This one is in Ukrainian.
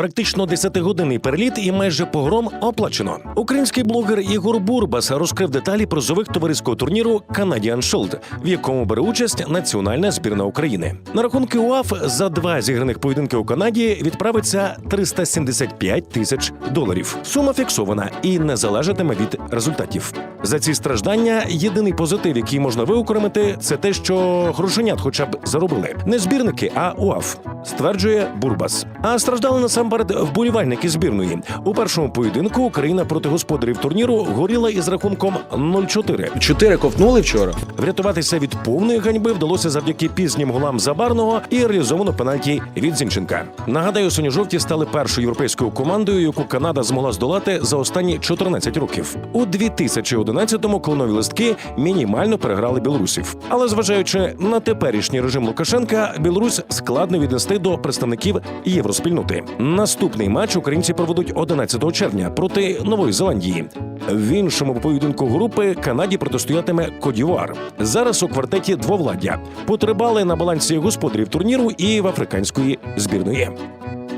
Практично 10-годинний переліт і майже погром оплачено. Український блогер Ігор Бурбас розкрив деталі призових товариського турніру Canadian Shield, в якому бере участь національна збірна України. На рахунки УАФ за два зіграних поєдинки у Канаді відправиться 375 тисяч доларів. Сума фіксована і не залежатиме від результатів. За ці страждання єдиний позитив, який можна виокремити, це те, що грошенят хоча б заробили не збірники, а УАФ, стверджує Бурбас. А страждали насамперед вболівальники збірної. У першому поєдинку Україна проти господарів турніру горіла із рахунком 0-4. Чотири ковтнули вчора. Врятуватися від повної ганьби вдалося завдяки пізнім голам Забарного і реалізовано пенальті від Зінченка. Нагадаю, синьо-жовті стали першою європейською командою, яку Канада змогла здолати за останні 14 років. У 2011-му клонові листки мінімально переграли білорусів. Але зважаючи на теперішній режим Лукашенка, Білорусь складно віднести до представників євроспільноти. Наступний матч українці проведуть 11 червня проти Нової Зеландії. В іншому поєдинку групи Канаді протистоятиме Кодівар. Зараз у квартеті двовладдя. Потрибали на балансі господарів турніру і в африканської збірної.